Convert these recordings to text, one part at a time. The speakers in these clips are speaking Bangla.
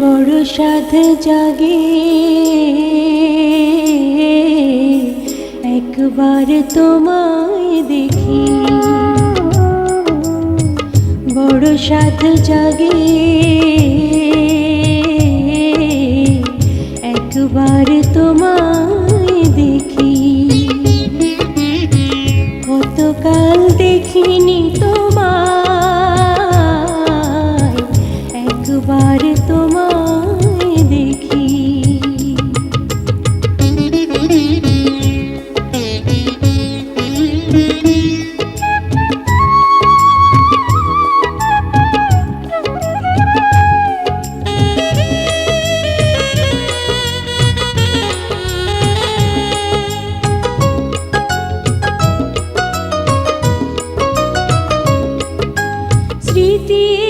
বড় সাধ জাগে। একবার তোমায় দেখি। বড় সাধ জাগে। 你的。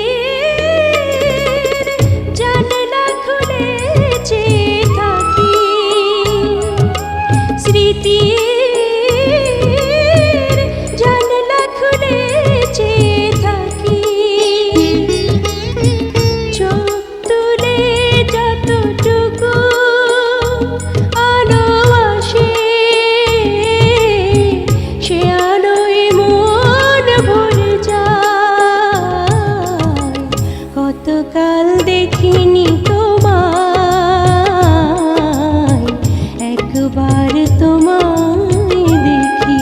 কাল দেখিনি তোমায় একবার তোমায় দেখি।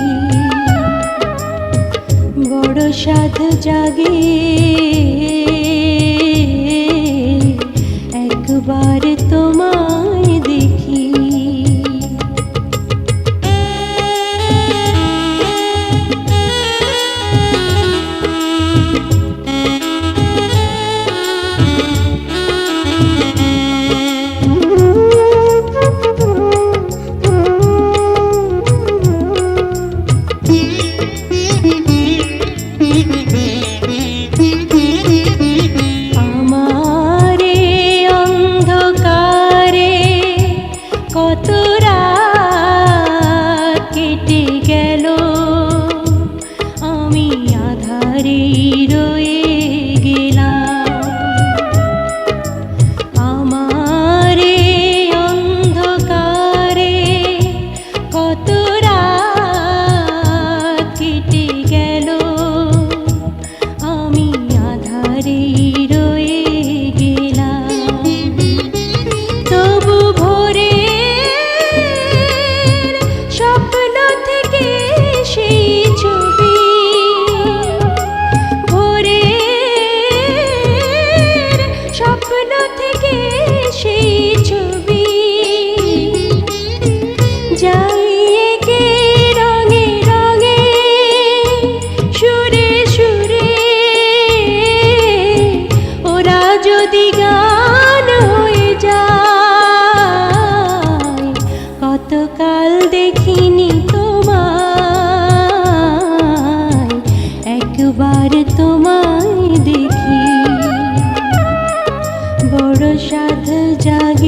বড় সাধ জাগে একবার menjadi